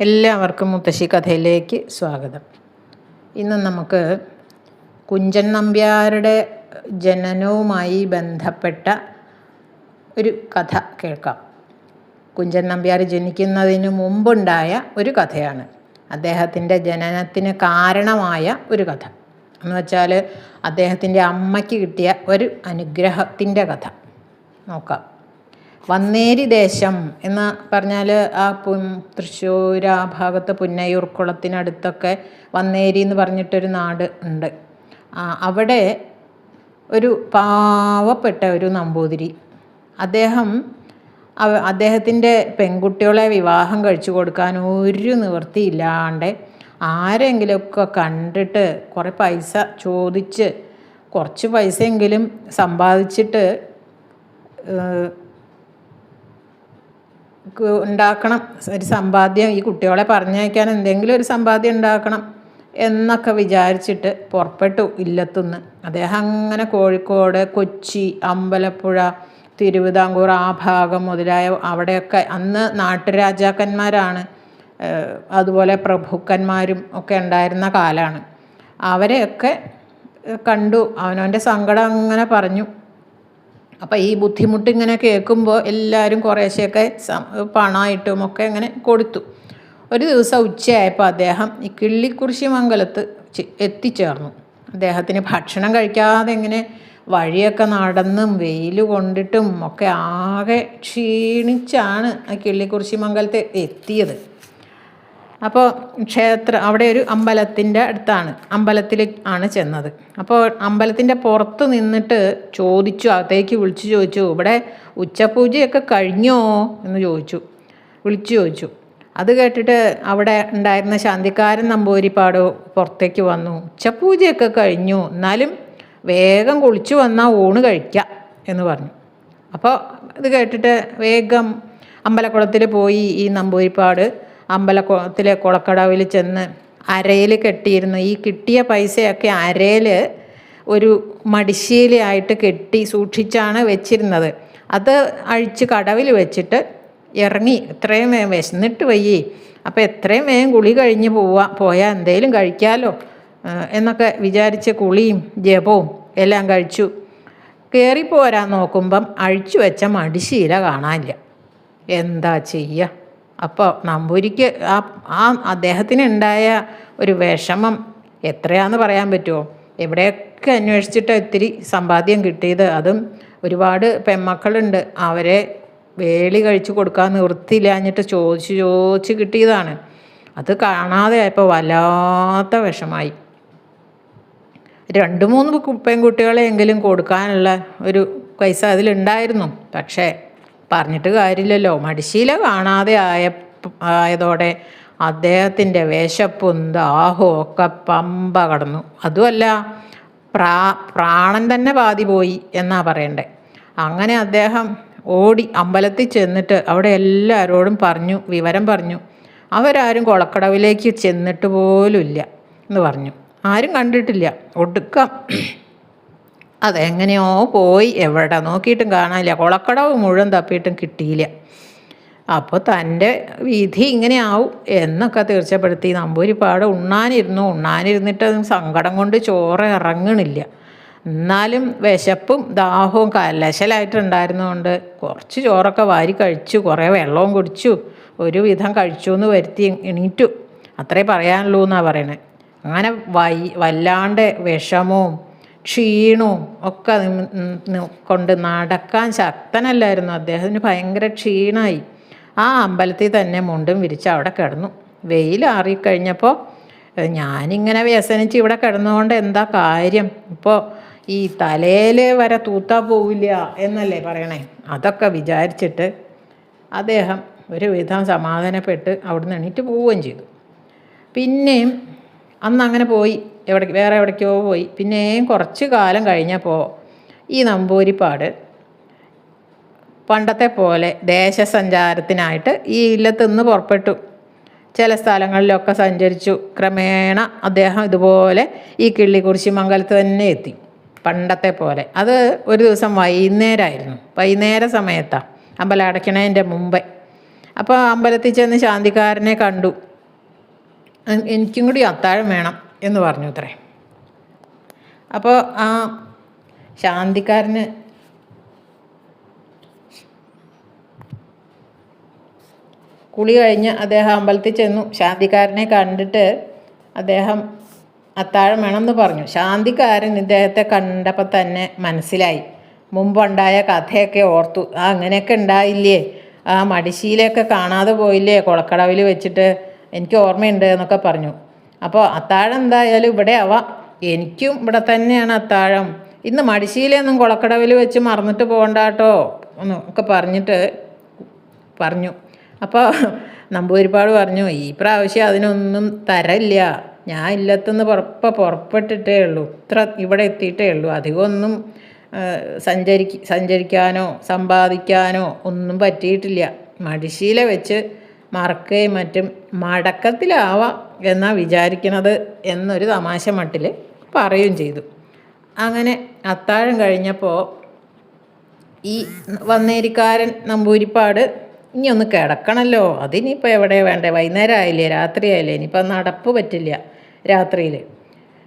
എല്ലാവർക്കും മുത്തശ്ശി കഥയിലേക്ക് സ്വാഗതം. ഇന്ന് നമുക്ക് കുഞ്ചൻ നമ്പ്യാരുടെ ജനനവുമായി ബന്ധപ്പെട്ട ഒരു കഥ കേൾക്കാം. കുഞ്ചൻ നമ്പ്യാർ ജനിക്കുന്നതിന് മുമ്പുണ്ടായ ഒരു കഥയാണ്. അദ്ദേഹത്തിന്റെ ജനനത്തിന് കാരണമായ ഒരു കഥ. എന്ന് വെച്ചാൽ അദ്ദേഹത്തിന്റെ അമ്മയ്ക്ക് കിട്ടിയ ഒരു അനുഗ്രഹത്തിന്റെ കഥ. നോക്കാം. വന്നേരി ദേശം എന്ന് പറഞ്ഞാൽ ആ പു തൃശ്ശൂർ ആ ഭാഗത്ത് പുന്നയൂർ കുളത്തിനടുത്തൊക്കെ വന്നേരി എന്ന് പറഞ്ഞിട്ടൊരു നാട് ഉണ്ട്. അവിടെ ഒരു പാവപ്പെട്ട ഒരു നമ്പൂതിരി. അദ്ദേഹം അദ്ദേഹത്തിന്റെ പെൺകുട്ടികളെ വിവാഹം കഴിച്ചു കൊടുക്കാൻ ഒരു നിവൃത്തിയില്ലാണ്ട് ആരെങ്കിലുമൊക്കെ കണ്ടിട്ട് കുറേ പൈസ ചോദിച്ച് കുറച്ച് പൈസയെങ്കിലും സമ്പാദിച്ചിട്ട് ഉണ്ടാക്കണം. ഒരു സമ്പാദ്യം ഈ കുട്ടികളെ പറഞ്ഞയക്കാൻ എന്തെങ്കിലും ഒരു സമ്പാദ്യം ഉണ്ടാക്കണം എന്നൊക്കെ വിചാരിച്ചിട്ട് പുറപ്പെട്ടു ഇല്ലത്തുനിന്ന്. അദ്ദേഹം അങ്ങനെ കോഴിക്കോട് കൊച്ചി അമ്പലപ്പുഴ തിരുവിതാംകൂർ ആ ഭാഗം മുതലായ അവിടെയൊക്കെ അന്ന് നാട്ടുരാജാക്കന്മാരാണ് അതുപോലെ പ്രഭുക്കന്മാരും ഒക്കെ ഉണ്ടായിരുന്ന കാലമാണ് അവരെയൊക്കെ കണ്ടു. അവനവന്റെ സങ്കടം അങ്ങനെ പറഞ്ഞു. അപ്പം ഈ ബുദ്ധിമുട്ട് ഇങ്ങനെ കേൾക്കുമ്പോൾ എല്ലാവരും കുറേശ്ശെയൊക്കെ പണമായിട്ടും ഒക്കെ ഇങ്ങനെ കൊടുത്തു. ഒരു ദിവസം ഉച്ചയായപ്പോൾ അദ്ദേഹം ഈ കിള്ളിക്കുറിശി മംഗലത്ത് എത്തിച്ചേർന്നു. അദ്ദേഹത്തിന് ഭക്ഷണം കഴിക്കാതെ ഇങ്ങനെ വഴിയൊക്കെ നടന്നും വെയിൽ കൊണ്ടിട്ടും ഒക്കെ ആകെ ക്ഷീണിച്ചാണ് ആ കിള്ളിക്കുറിശി മംഗലത്ത് എത്തിയത്. അപ്പോൾ ക്ഷേത്ര അവിടെ ഒരു അമ്പലത്തിന്റെ അടുത്താണ്. അമ്പലത്തിൽ ആണ് ചെന്നത്. അപ്പോൾ അമ്പലത്തിന്റെ പുറത്ത് നിന്നിട്ട് ചോദിച്ചു അകത്തേക്ക് വിളിച്ചു ചോദിച്ചു ഇവിടെ ഉച്ചപൂജയൊക്കെ കഴിഞ്ഞോ? എന്ന് ചോദിച്ചു. വിളിച്ചു ചോദിച്ചു. അത് കേട്ടിട്ട് അവിടെ ഉണ്ടായിരുന്ന ശാന്തിക്കാരൻ നമ്പൂരിപ്പാട് പുറത്തേക്ക് വന്നു. ഉച്ചപൂജയൊക്കെ കഴിഞ്ഞു. എന്നാലും വേഗം കുളിച്ചു വന്നാൽ ഊണ് കഴിക്കാം എന്ന് പറഞ്ഞു. അപ്പോൾ ഇത് കേട്ടിട്ട് വേഗം അമ്പലക്കുളത്തിൽ പോയി ഈ നമ്പൂരിപ്പാട് അമ്പലക്കുളത്തിലെ കുളക്കടവിൽ ചെന്ന് അരയിൽ കെട്ടിയിരുന്നു. ഈ കിട്ടിയ പൈസയൊക്കെ അരയിൽ ഒരു മടിശീലയായിട്ട് കെട്ടി സൂക്ഷിച്ചാണ് വെച്ചിരുന്നത്. അത് അഴിച്ച് കടവിൽ വെച്ചിട്ട് ഇറങ്ങി എത്രയും വേഗം വിശന്നിട്ട് വയ്യേ. അപ്പോൾ എത്രയും വേഗം കുളി കഴിഞ്ഞ് പോവാ പോയാൽ എന്തേലും കഴിക്കാമല്ലോ എന്നൊക്കെ വിചാരിച്ച് കുളിയും ജപവും എല്ലാം കഴിച്ചു. കയറിപ്പോരാൻ നോക്കുമ്പം അഴിച്ചു വെച്ച മടിശീല കാണാനില്ല. എന്താ ചെയ്യുക അപ്പോൾ നമ്പൂരിക്ക് ആ ആ അദ്ദേഹത്തിന് ഉണ്ടായ ഒരു വിഷമം എത്രയാന്ന് പറയാൻ പറ്റുമോ എവിടെയൊക്കെ അന്വേഷിച്ചിട്ട് ഒത്തിരി സമ്പാദ്യം കിട്ടിയത്? അതും ഒരുപാട് പെൺമക്കളുണ്ട് അവരെ വേലി കഴിച്ചു കൊടുക്കാൻ നിവൃത്തിയില്ലാഞ്ഞിട്ട് ചോദിച്ച് ചോദിച്ച് കിട്ടിയതാണ്. അത് കാണാതെ ആയപ്പോൾ വല്ലാത്ത വിഷമായി. രണ്ട് മൂന്ന് പെൺകുട്ടികളെയെങ്കിലും കൊടുക്കാനുള്ള ഒരു പൈസ അതിലുണ്ടായിരുന്നു. പക്ഷേ പറഞ്ഞിട്ട് കാര്യമില്ലല്ലോ. മടിശീല കാണാതെ ആയ ആയതോടെ അദ്ദേഹത്തിന്റെ വിശപ്പും ദാഹവും ഒക്കെ പമ്പ കടന്നു. അതുമല്ല പ്രാ പ്രാണൻ തന്നെ പാതി പോയി എന്നാ പറയണ്ടേ. അങ്ങനെ അദ്ദേഹം ഓടി അമ്പലത്തിൽ ചെന്നിട്ട് അവിടെ എല്ലാവരോടും പറഞ്ഞു വിവരം പറഞ്ഞു. അവരാരും കുളക്കടവിലേക്ക് ചെന്നിട്ട് പോലുമില്ല എന്ന് പറഞ്ഞു. ആരും കണ്ടിട്ടില്ല. ഒടുക്കം അതെങ്ങനെയോ പോയി. എവിടെ നോക്കിയിട്ടും കാണാനില്ല. കുളക്കടവ് മുഴുവൻ തപ്പിയിട്ടും കിട്ടിയില്ല. അപ്പോൾ തന്റെ വിധി ഇങ്ങനെ ആവും എന്നൊക്കെ തീർച്ചപ്പെടുത്തി. നമ്പൂരിപ്പാട് ഉണ്ണാനിരുന്നു. ഉണ്ണാനിരുന്നിട്ട് സങ്കടം കൊണ്ട് ചോറ് ഇറങ്ങണില്ല. എന്നാലും വിശപ്പും ദാഹവും കലശലായിട്ടുണ്ടായിരുന്നതുകൊണ്ട് കുറച്ച് ചോറൊക്കെ വാരി കഴിച്ചു. കുറേ വെള്ളവും കുടിച്ചു. ഒരുവിധം കഴിച്ചു എന്ന് വരുത്തി എണീറ്റു. അത്രേ പറയാനുള്ളൂ എന്നാണ് പറയണേ. അങ്ങനെ വൈ വല്ലാണ്ട് വിഷമവും ക്ഷീണവും ഒക്കെ കൊണ്ട് നടക്കാൻ ശക്തനല്ലായിരുന്നു. അദ്ദേഹത്തിന് ഭയങ്കര ക്ഷീണമായി ആ അമ്പലത്തിൽ തന്നെ മുണ്ടും വിരിച്ച് അവിടെ കിടന്നു. വെയിൽ ആറിക്കഴിഞ്ഞപ്പോൾ ഞാനിങ്ങനെ വ്യസനിച്ച് ഇവിടെ കിടന്നുകൊണ്ട് എന്താ കാര്യം? ഇപ്പോൾ ഈ തലയിൽ വരെ തൂത്താ പോവില്ല എന്നല്ലേ പറയണേ? അതൊക്കെ വിചാരിച്ചിട്ട് അദ്ദേഹം ഒരുവിധം സമാധാനപ്പെട്ട് അവിടുന്ന് എണീറ്റ് പോവുകയും ചെയ്തു. പിന്നെയും അന്ന് അങ്ങനെ പോയി. എവിടെ വേറെ എവിടേക്കോ പോയി. പിന്നെയും കുറച്ച് കാലം കഴിഞ്ഞപ്പോൾ ഈ നമ്പൂരിപ്പാട് പണ്ടത്തെ പോലെ ദേശസഞ്ചാരത്തിനായിട്ട് ഈ ഇല്ലത്ത് നിന്ന് പുറപ്പെട്ടു. ചില സ്ഥലങ്ങളിലൊക്കെ സഞ്ചരിച്ചു. ക്രമേണ അദ്ദേഹം ഇതുപോലെ ഈ കിള്ളിക്കുറിശി മംഗലത്ത് തന്നെ എത്തി. പണ്ടത്തെ പോലെ. അത് ഒരു ദിവസം വൈകുന്നേരമായിരുന്നു വൈകുന്നേര സമയത്താണ് അമ്പലം അടയ്ക്കണതിന്റെ മുമ്പേ. അപ്പോൾ അമ്പലത്തിൽ ചെന്ന് ശാന്തിക്കാരനെ കണ്ടു. എനിക്കും കൂടി അത്താഴം വേണം. എന്ന് പറഞ്ഞു അത്രേ. അപ്പോൾ ആ ശാന്തിക്കാരന് കുളി കഴിഞ്ഞ് അദ്ദേഹം അമ്പലത്തിൽ ചെന്നു. ശാന്തിക്കാരനെ കണ്ടിട്ട് അദ്ദേഹം അത്താഴം വേണമെന്ന് പറഞ്ഞു. ശാന്തിക്കാരൻ ഇദ്ദേഹത്തെ കണ്ടപ്പോൾ തന്നെ മനസ്സിലായി. മുമ്പുണ്ടായ കഥയൊക്കെ ഓർത്തു. ആ അങ്ങനെയൊക്കെ ഉണ്ടായില്ലേ? ആ മടിശീലയൊക്കെ കാണാതെ പോയില്ലേ? കുളക്കടവിൽ വെച്ചിട്ട് എനിക്ക് ഓർമ്മയുണ്ട് എന്നൊക്കെ പറഞ്ഞു. അപ്പോൾ അത്താഴം എന്തായാലും ഇവിടെ ആവാം. എനിക്കും ഇവിടെ തന്നെയാണ് അത്താഴം. ഇന്ന് മടിശീലൊന്നും കുളക്കടവിൽ വെച്ച് മറന്നിട്ട് പോകണ്ട കേട്ടോ എന്നൊക്കെ പറഞ്ഞിട്ട് പറഞ്ഞു. അപ്പോൾ നമ്പൂരിപ്പാട് പറഞ്ഞു ഈ പ്രാവശ്യം അതിനൊന്നും തരല്ല. ഞാൻ ഇല്ലത്തുനിന്ന് പുറപ്പ പുറപ്പെട്ടിട്ടേ ഉള്ളൂ. ഇത്ര ഇവിടെ എത്തിയിട്ടേ ഉള്ളൂ. അധികമൊന്നും സഞ്ചരിക്ക സഞ്ചരിക്കാനോ സമ്പാദിക്കാനോ ഒന്നും പറ്റിയിട്ടില്ല. മടിശീല വെച്ച് മറക്കുകയും മറ്റും മടക്കത്തിലാവാം എന്നാണ് വിചാരിക്കണത് എന്നൊരു തമാശ മട്ടിൽ പറയുകയും ചെയ്തു. അങ്ങനെ അത്താഴം കഴിഞ്ഞപ്പോൾ ഈ വന്നേരിക്കാരൻ നമ്പൂരിപ്പാട് ഇനി ഒന്ന് കിടക്കണമല്ലോ അതിനിപ്പോൾ എവിടെ വേണ്ടേ? വൈകുന്നേരം ആയില്ലേ? രാത്രി ആയില്ലേ? ഇനിയിപ്പോൾ നടപ്പ് പറ്റില്ല രാത്രിയിൽ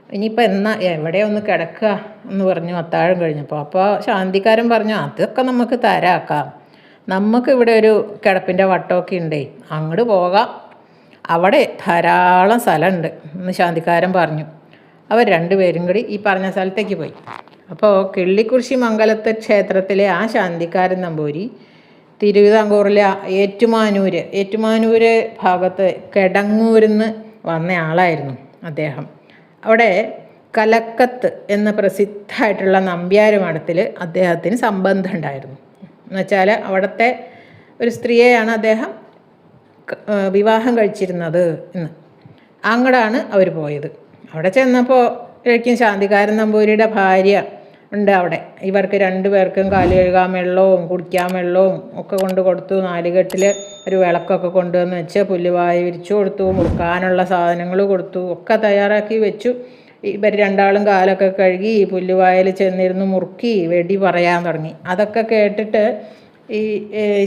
ഇനിയിപ്പോൾ എന്നാ? എവിടെ ഒന്ന് കിടക്കുക എന്ന് പറഞ്ഞു അത്താഴം കഴിഞ്ഞപ്പോൾ അപ്പോൾ ശാന്തിക്കാരൻ പറഞ്ഞു അതൊക്കെ നമുക്ക് തരാക്കാം. നമുക്ക് ഇവിടെ ഒരു കിടപ്പിന്റെ വട്ടമൊക്കെ ഉണ്ടേ. അങ്ങോട്ട് പോകാം. അവിടെ ധാരാളം സ്ഥലമുണ്ട്. എന്ന് ശാന്തിക്കാരൻ പറഞ്ഞു. അവർ രണ്ടുപേരും കൂടി ഈ പറഞ്ഞ സ്ഥലത്തേക്ക് പോയി. അപ്പോൾ കിള്ളിക്കുറിശി മംഗലത്തെ ക്ഷേത്രത്തിലെ ആ ശാന്തിക്കാരൻ നമ്പൂരി തിരുവിതാംകൂറിലെ ആ ഏറ്റുമാനൂര് ഭാഗത്ത് കിടങ്ങൂരിൽ നിന്ന് വന്ന ആളായിരുന്നു അദ്ദേഹം. അവിടെ കലക്കത്ത് എന്ന പ്രസിദ്ധമായിട്ടുള്ള നമ്പ്യാര് മഠത്തിൽ അദ്ദേഹത്തിന് സംബന്ധം ഉണ്ടായിരുന്നു. എന്നുവെച്ചാൽ അവിടുത്തെ ഒരു സ്ത്രീയെയാണ് അദ്ദേഹം വിവാഹം കഴിച്ചിരുന്നത് എന്ന്. അങ്ങടാണ് അവർ പോയത്. അവിടെ ചെന്നപ്പോൾ ശരിക്കും ശാന്തികാരൻ നമ്പൂരിയുടെ ഭാര്യ ഉണ്ട് അവിടെ. ഇവർക്ക് രണ്ടു പേർക്കും കാൽ കഴുകാൻ വെള്ളവും കുടിക്കാൻ വെള്ളവും ഒക്കെ കൊണ്ട് കൊടുത്തു. നാലുകെട്ടിൽ ഒരു വിളക്കൊക്കെ കൊണ്ടുവന്ന് വെച്ച് പുല്ലുവായി വിരിച്ചു കൊടുത്തു. മുറുക്കാനുള്ള സാധനങ്ങൾ കൊടുത്തു. ഒക്കെ തയ്യാറാക്കി വെച്ചു. ഇവർ രണ്ടാളും കാലൊക്കെ കഴുകി പുല്ലുവായൽ ചെന്നിരുന്ന് മുറുക്കി വെടി പറയാൻ തുടങ്ങി. അതൊക്കെ കേട്ടിട്ട് ഈ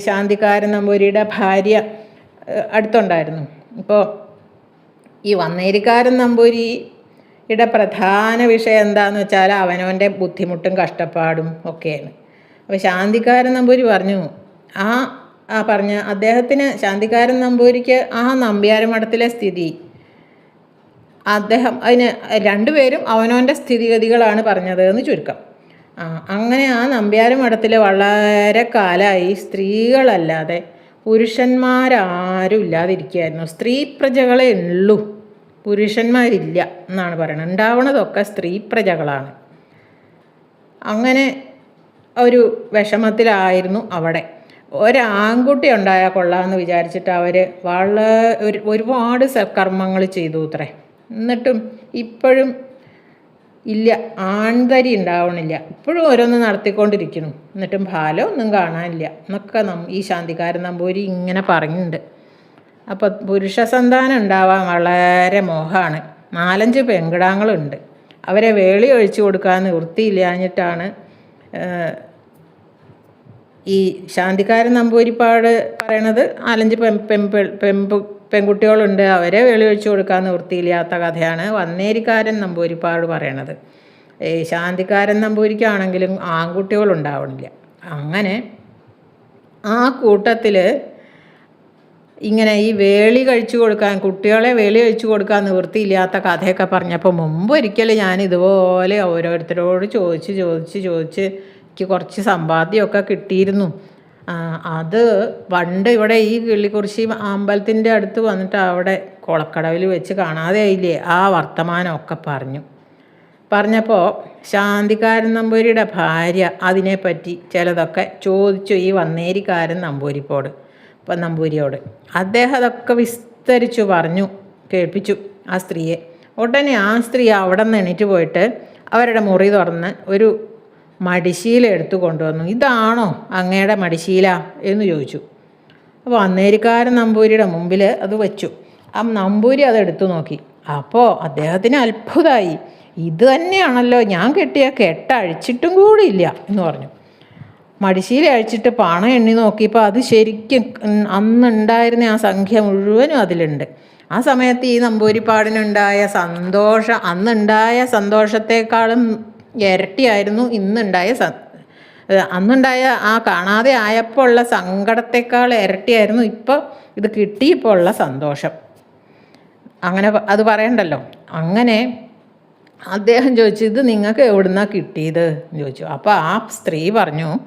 ശാന്തിക്കാരൻ നമ്പൂരിയുടെ ഭാര്യ അടുത്തുണ്ടായിരുന്നു. ഇപ്പോൾ ഈ വന്നേരിക്കാരൻ നമ്പൂരിയുടെ പ്രധാന വിഷയം എന്താണെന്ന് വെച്ചാൽ അവനവന്റെ ബുദ്ധിമുട്ടും കഷ്ടപ്പാടും ഒക്കെയാണ്. അപ്പോൾ ശാന്തിക്കാരൻ നമ്പൂരി പറഞ്ഞു ആ ആ പറഞ്ഞ അദ്ദേഹത്തിന് ശാന്തിക്കാരൻ നമ്പൂരിക്ക് ആ നമ്പ്യാരമഠത്തിലെ സ്ഥിതി അദ്ദേഹം അതിന് രണ്ടുപേരും അവനവന്റെ സ്ഥിതിഗതികളാണ് പറഞ്ഞത് എന്ന് ചുരുക്കം അങ്ങനെ ആ നമ്പ്യാര മഠത്തിൽ വളരെ കാലമായി സ്ത്രീകളല്ലാതെ പുരുഷന്മാരാരും ഇല്ലാതിരിക്കുകയായിരുന്നു. സ്ത്രീ പ്രജകളെ ഉള്ളൂ. പുരുഷന്മാരില്ല എന്നാണ് പറയുന്നത് ഉണ്ടാവണതൊക്കെ സ്ത്രീ പ്രജകളാണ്. അങ്ങനെ ഒരു വിഷമത്തിലായിരുന്നു അവിടെ. ഒരാൺകുട്ടി ഉണ്ടായാൽ കൊള്ളാമെന്ന് വിചാരിച്ചിട്ട് അവർ വളരെ ഒരു ഒരുപാട് സൽക്കർമ്മങ്ങൾ ചെയ്തു അത്രേ. എന്നിട്ടും ഇപ്പോഴും ഇല്ല ആൺതരി ഉണ്ടാവണില്ല. ഇപ്പോഴും ഓരോന്ന് നടത്തിക്കൊണ്ടിരിക്കുന്നു. എന്നിട്ടും ഫലം ഒന്നും കാണാനില്ല. എന്നൊക്കെ നം ഈ ശാന്തികാരൻ നമ്പൂരി ഇങ്ങനെ പറയുന്നുണ്ട് അപ്പോൾ പുരുഷ സന്താനം ഉണ്ടാവാൻ വളരെ മോഹമാണ്. നാലഞ്ച് പെങ്കിടാങ്ങളുണ്ട് അവരെ വേളി ഒഴിച്ചു കൊടുക്കാൻ നിവൃത്തിയില്ലാഞ്ഞിട്ടാണ് ഈ ശാന്തിക്കാരൻ നമ്പൂരിപ്പാട് പറയണത്. നാലഞ്ച് പെമ്പ് പെമ്പ് പെൺകുട്ടികളുണ്ട് അവരെ വെളിവെച്ചു കൊടുക്കാൻ നിവൃത്തിയില്ലാത്ത കഥയാണ് വന്നേരിക്കാരൻ നമ്പൂരിപ്പാട് പറയണത്. ഈ ശാന്തിക്കാരൻ നമ്പൂരിക്കാണെങ്കിലും ആൺകുട്ടികളുണ്ടാവണില്ല അങ്ങനെ ആ കൂട്ടത്തിൽ ഇങ്ങനെ ഈ വേളി കഴിച്ചു കൊടുക്കാൻ കുട്ടികളെ വേളി കഴിച്ചു കൊടുക്കാൻ നിവൃത്തിയില്ലാത്ത കഥയൊക്കെ പറഞ്ഞപ്പോൾ മുമ്പ് ഒരിക്കൽ ഞാൻ ഇതുപോലെ ഓരോരുത്തരോട് ചോദിച്ച് ചോദിച്ച് ചോദിച്ച് എനിക്ക് കുറച്ച് സമ്പാദ്യമൊക്കെ കിട്ടിയിരുന്നു. അത് പണ്ട് ഇവിടെ ഈ കിള്ളിക്കുറിശി അമ്പലത്തിന്റെ അടുത്ത് വന്നിട്ട് അവിടെ കുളക്കടവിൽ വെച്ച് കാണാതെ ആയില്ലേ? ആ വർത്തമാനമൊക്കെ പറഞ്ഞു. പറഞ്ഞപ്പോൾ ശാന്തിക്കാരൻ നമ്പൂരിയുടെ ഭാര്യ അതിനെപ്പറ്റി ചിലതൊക്കെ ചോദിച്ചു ഈ വന്നേരിക്കാരൻ നമ്പൂരിപ്പോട് ഇപ്പം നമ്പൂരിയോട്. അദ്ദേഹം അതൊക്കെ വിസ്തരിച്ചു പറഞ്ഞു കേൾപ്പിച്ചു ആ സ്ത്രീയെ. ഉടനെ ആ സ്ത്രീ അവിടെ നിന്ന് എണീറ്റ് പോയിട്ട് അവരുടെ മുറി തുറന്ന് ഒരു മടിശീല എടുത്തു കൊണ്ടുവന്നു. ഇതാണോ അങ്ങയുടെ മടിശീല? എന്ന് ചോദിച്ചു. അപ്പോൾ അന്നേരിക്കാരൻ നമ്പൂരിയുടെ മുമ്പിൽ അത് വെച്ചു. ആ നമ്പൂരി അത് എടുത്തു നോക്കി. അപ്പോൾ അദ്ദേഹത്തിന് അത്ഭുതമായി ഇത് തന്നെയാണല്ലോ ഞാൻ കെട്ടിയ കെട്ട അഴിച്ചിട്ടും കൂടിയില്ല എന്ന് പറഞ്ഞു. മടിശീല അഴിച്ചിട്ട് പണം എണ്ണി നോക്കിയപ്പോൾ അത് ശരിക്കും അന്നുണ്ടായിരുന്ന ആ സംഖ്യ മുഴുവനും അതിലുണ്ട്. ആ സമയത്ത് ഈ നമ്പൂരിപ്പാടിനുണ്ടായ സന്തോഷം അന്നുണ്ടായ സന്തോഷത്തെക്കാളും ഇരട്ടിയായിരുന്നു ഇന്നുണ്ടായ സ അന്നുണ്ടായ ആ കാണാതെ ആയപ്പോൾ ഉള്ള സങ്കടത്തെക്കാൾ ഇരട്ടിയായിരുന്നു ഇപ്പോൾ ഇത് കിട്ടിയപ്പോൾ ഉള്ള സന്തോഷം. അങ്ങനെ അത് പറയണ്ടല്ലോ. അങ്ങനെ അദ്ദേഹം ചോദിച്ചു ഇത് നിങ്ങൾക്ക് എവിടുന്നാ കിട്ടിയത്? ചോദിച്ചു. അപ്പോൾ ആ സ്ത്രീ പറഞ്ഞു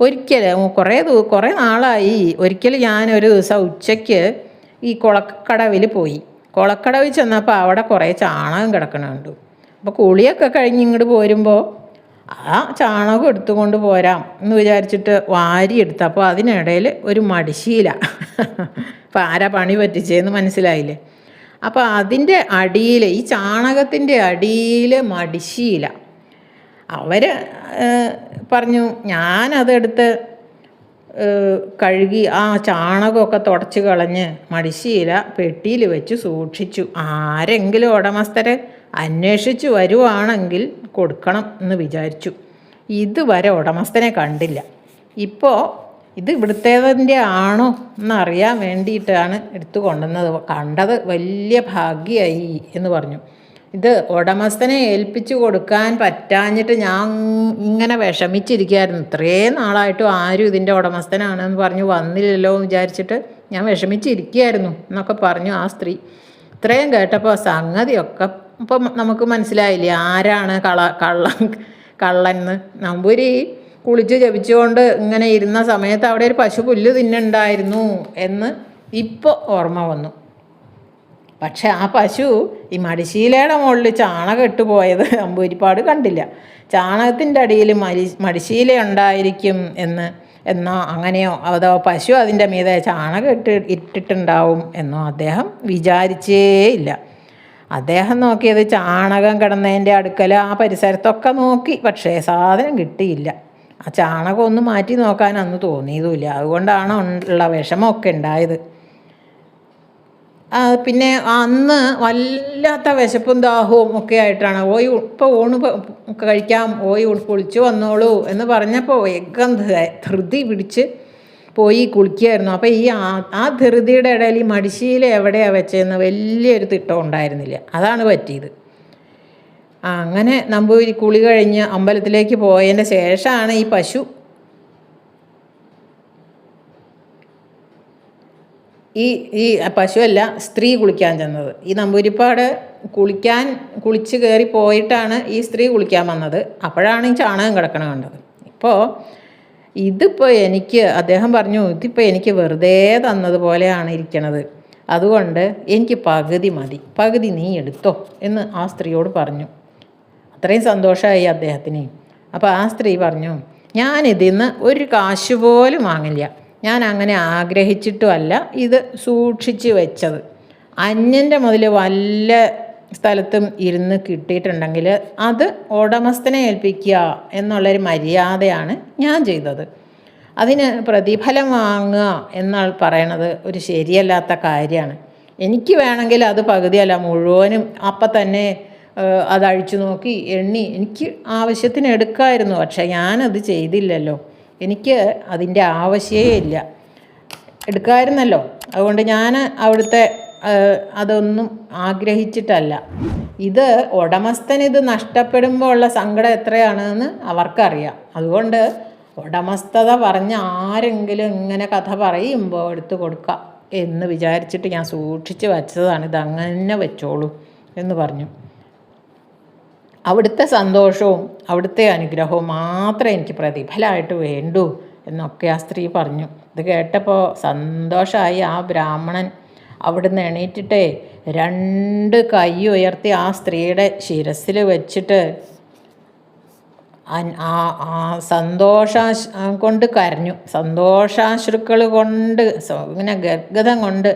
ഒരിക്കൽ കുറേ കുറേ നാളായി. ഒരിക്കൽ ഞാനൊരു ദിവസം ഉച്ചയ്ക്ക് ഈ കുളക്കടവിൽ പോയി. കുളക്കടവിൽ ചെന്നപ്പോൾ അവിടെ കുറേ ചാണകം കിടക്കണുണ്ട് അപ്പോൾ കുളിയൊക്കെ കഴിഞ്ഞ് ഇങ്ങോട്ട് പോരുമ്പോൾ ആ ചാണകം എടുത്തുകൊണ്ട് പോരാം എന്ന് വിചാരിച്ചിട്ട് വാരി എടുത്തു. അപ്പോൾ അതിനിടയിൽ ഒരു മടിശീല. അപ്പോൾ ആരാ പണി പറ്റിച്ചേന്ന് മനസ്സിലായില്ലേ? അപ്പോൾ അതിന്റെ അടിയിൽ ഈ ചാണകത്തിന്റെ അടിയിൽ മടിശീല. അവർ പറഞ്ഞു ഞാനതെടുത്ത് കഴുകി ആ ചാണകമൊക്കെ തുടച്ച് കളഞ്ഞ് മടിശീല പെട്ടിയിൽ വെച്ച് സൂക്ഷിച്ചു. ആരെങ്കിലും ഉടമസ്ഥരെ അന്വേഷിച്ച് വരുവാണെങ്കിൽ കൊടുക്കണം എന്ന് വിചാരിച്ചു. ഇതുവരെ ഉടമസ്ഥനെ കണ്ടില്ല. ഇപ്പോൾ ഇത് ഇവിടുത്തേതിന്റെ ആണോ എന്നറിയാൻ വേണ്ടിയിട്ടാണ് എടുത്തു കൊണ്ടുവന്നത്. കണ്ടത് വലിയ ഭാഗ്യമായി എന്ന് പറഞ്ഞു. ഇത് ഉടമസ്ഥനെ ഏൽപ്പിച്ചു കൊടുക്കാൻ പറ്റാഞ്ഞിട്ട് ഞാൻ ഇങ്ങനെ വിഷമിച്ചിരിക്കുകയായിരുന്നു. ഇത്രയും നാളായിട്ടും ആരും ഇതിന്റെ ഉടമസ്ഥനാണെന്ന് പറഞ്ഞു വന്നില്ലല്ലോ എന്ന് വിചാരിച്ചിട്ട് ഞാൻ വിഷമിച്ചിരിക്കുകയായിരുന്നു എന്നൊക്കെ പറഞ്ഞു ആ സ്ത്രീ. ഇത്രയും കേട്ടപ്പോൾ സംഗതിയൊക്കെ ഇപ്പം നമുക്ക് മനസ്സിലായില്ലേ ആരാണ് കള കള്ളൻ കള്ളന്ന്? നമ്പൂരി കുളിച്ച് ജപിച്ചുകൊണ്ട് ഇങ്ങനെ ഇരുന്ന സമയത്ത് അവിടെ ഒരു പശു പുല്ല് തിന്നുണ്ടായിരുന്നു എന്ന് ഇപ്പോൾ ഓർമ്മ വന്നു. പക്ഷെ ആ പശു ഈ മടിശീലയുടെ മുകളിൽ ചാണകം ഇട്ട് പോയത് അമ്പൂരിപ്പാട് കണ്ടില്ല. ചാണകത്തിന്റെ അടിയിൽ മരി മടിശീല ഉണ്ടായിരിക്കും എന്ന് എന്നോ അങ്ങനെയോ അതോ പശു അതിന്റെ മീതെ ചാണകം ഇട്ട് ഇട്ടിട്ടുണ്ടാവും എന്നോ അദ്ദേഹം വിചാരിച്ചേ ഇല്ല. അദ്ദേഹം നോക്കിയത് ചാണകം കിടന്നതിന്റെ അടുക്കൽ ആ പരിസരത്തൊക്കെ നോക്കി പക്ഷേ സാധനം കിട്ടിയില്ല. ആ ചാണകം ഒന്ന് മാറ്റി നോക്കാൻ അന്ന് തോന്നിയതുമില്ല. അതുകൊണ്ടാണ് ഉള്ള വിഷമമൊക്കെ ഉണ്ടായത്. പിന്നെ അന്ന് വല്ലാത്ത വിശപ്പും ദാഹവും ഒക്കെ ആയിട്ടാണ്. ഓയി ഇപ്പോൾ ഊണ് കഴിക്കാം. ഓയി കുളിച്ചു വന്നോളൂ എന്ന് പറഞ്ഞപ്പോൾ ധ- ധൃതി പിടിച്ച് പോയി കുളിക്കുകയായിരുന്നു അപ്പോൾ ഈ ആ- ധൃതിയുടെ ഇടയിൽ ഈ മടിശീൽ എവിടെയാണ് വെച്ചതെന്ന് വലിയൊരു തിട്ടം ഉണ്ടായിരുന്നില്ല. അതാണ് പറ്റിയത്. അങ്ങനെ നമ്പൂരി കുളി കഴിഞ്ഞ് അമ്പലത്തിലേക്ക് പോയതിന്റെ ശേഷമാണ് ഈ പശു. ഈ ഈ പശുവല്ല സ്ത്രീ കുളിക്കാൻ ചെന്നത്. ഈ നമ്പൂരിപ്പാട് കുളിക്കാൻ കുളിച്ച് കയറി പോയിട്ടാണ് ഈ സ്ത്രീ കുളിക്കാൻ വന്നത്. അപ്പോഴാണ് ഈ ചാണകം കിടക്കണം കണ്ടത്. ഇപ്പോൾ ഇതിപ്പോൾ എനിക്ക് അദ്ദേഹം പറഞ്ഞു ഇതിപ്പോൾ എനിക്ക് വെറുതെ തന്നതുപോലെയാണ് ഇരിക്കണത്. അതുകൊണ്ട് എനിക്ക് പകുതി മതി. പകുതി നീ എടുത്തോ എന്ന് ആ സ്ത്രീയോട് പറഞ്ഞു. അത്രയും സന്തോഷമായി അദ്ദേഹത്തിന്. അപ്പോൾ ആ സ്ത്രീ പറഞ്ഞു ഞാനിതിൽ നിന്ന് ഒരു കാശ് പോലും വാങ്ങില്ല. ഞാൻ അങ്ങനെ ആഗ്രഹിച്ചിട്ടുമല്ല ഇത് സൂക്ഷിച്ച് വെച്ചത്. അന്യന്റെ മുതൽ വല്ല സ്ഥലത്തും ഇരുന്ന് കിട്ടിയിട്ടുണ്ടെങ്കിൽ അത് ഉടമസ്ഥനെ ഏൽപ്പിക്കുക എന്നുള്ളൊരു മര്യാദയാണ് ഞാൻ ചെയ്തത്. അതിന് പ്രതിഫലം വാങ്ങുക എന്നാൽ പറയണത് ഒരു ശരിയല്ലാത്ത കാര്യമാണ്. എനിക്ക് വേണമെങ്കിൽ അത് പകുതിയല്ല മുഴുവനും അപ്പം തന്നെ അതഴിച്ചു നോക്കി എണ്ണി എനിക്ക് ആവശ്യത്തിന് എടുക്കാമായിരുന്നു പക്ഷേ ഞാനത് ചെയ്തില്ലല്ലോ. എനിക്ക് അതിന്റെ ആവശ്യമേ ഇല്ല. എടുക്കാമായിരുന്നല്ലോ അതുകൊണ്ട് ഞാൻ അവിടുത്തെ അതൊന്നും ആഗ്രഹിച്ചിട്ടല്ല. ഇത് ഉടമസ്ഥൻ ഇത് നഷ്ടപ്പെടുമ്പോൾ ഉള്ള സങ്കടം എത്രയാണെന്ന് അവർക്കറിയാം. അതുകൊണ്ട് ഉടമസ്ഥത പറഞ്ഞ് ആരെങ്കിലും ഇങ്ങനെ കഥ പറയുമ്പോൾ എടുത്തു കൊടുക്കാം എന്ന് വിചാരിച്ചിട്ട് ഞാൻ സൂക്ഷിച്ച് വച്ചതാണ്. ഇത് അങ്ങനെ വെച്ചോളൂ എന്ന് പറഞ്ഞു. അവിടുത്തെ സന്തോഷവും അവിടുത്തെ അനുഗ്രഹവും മാത്രമേ എനിക്ക് പ്രതിഫലമായിട്ട് വേണ്ടൂ എന്നൊക്കെ ആ സ്ത്രീ പറഞ്ഞു. ഇത് കേട്ടപ്പോൾ സന്തോഷമായി ആ ബ്രാഹ്മണൻ അവിടുന്ന് എണീറ്റിട്ടേ രണ്ട് കൈ ഉയർത്തി ആ സ്ത്രീയുടെ ശിരസിൽ വെച്ചിട്ട് സന്തോഷ കൊണ്ട് കരഞ്ഞു. സന്തോഷാശ്രുക്കൾ കൊണ്ട് ഇങ്ങനെ ഗദ്ഗതം കൊണ്ട്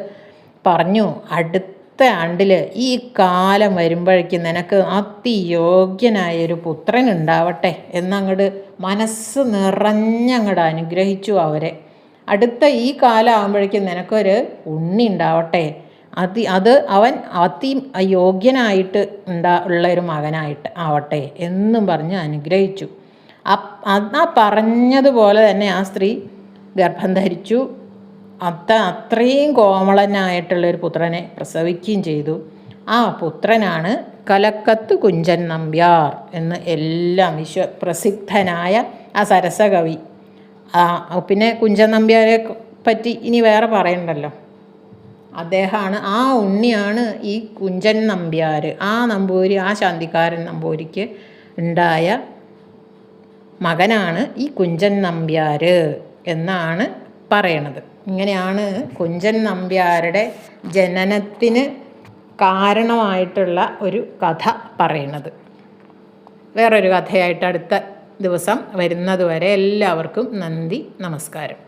പറഞ്ഞു അടുത്ത ആണ്ടിൽ ഈ കാലം വരുമ്പോഴേക്കും നിനക്ക് അതിയോഗ്യനായൊരു പുത്രൻ ഉണ്ടാവട്ടെ എന്നങ്ങോട്ട് മനസ്സ് നിറഞ്ഞങ്ങോട്ട് അനുഗ്രഹിച്ചു അവരെ. അടുത്ത ഈ കാലം ആകുമ്പോഴേക്കും നിനക്കൊരു ഉണ്ണി ഉണ്ടാവട്ടെ അതി അത് അവൻ അതി യോഗ്യനായിട്ട് ഉണ്ടാ ഉള്ള ഒരു മകനായിട്ട് ആവട്ടെ എന്നും പറഞ്ഞ് അനുഗ്രഹിച്ചു. ആ പറഞ്ഞതുപോലെ തന്നെ ആ സ്ത്രീ ഗർഭം ധരിച്ചു. അത്ത അത്രയും കോമളനായിട്ടുള്ളൊരു പുത്രനെ പ്രസവിക്കുകയും ചെയ്തു. ആ പുത്രനാണ് കലക്കത്ത് കുഞ്ചൻ നമ്പ്യാർ എന്ന് എല്ലാം വിശ്വ പ്രസിദ്ധനായ ആ സരസകവി. പിന്നെ കുഞ്ചൻ നമ്പ്യാരെ പറ്റി ഇനി വേറെ പറയണ്ടല്ലോ. അദ്ദേഹമാണ് ആ ഉണ്ണിയാണ് ഈ കുഞ്ചൻ നമ്പ്യാർ ആ നമ്പൂരി ആ ശാന്തിക്കാരൻ നമ്പൂരിക്ക് ഉണ്ടായ മകനാണ് ഈ കുഞ്ചൻ നമ്പ്യാർ എന്നാണ് പറയണത്. ഇങ്ങനെയാണ് കുഞ്ചൻ നമ്പ്യാരുടെ ജനനത്തിന് കാരണമായിട്ടുള്ള ഒരു കഥ പറയണത്. വേറൊരു കഥയായിട്ട് അടുത്ത ദിവസം വരുന്നതുവരെ എല്ലാവർക്കും നന്ദി നമസ്കാരം.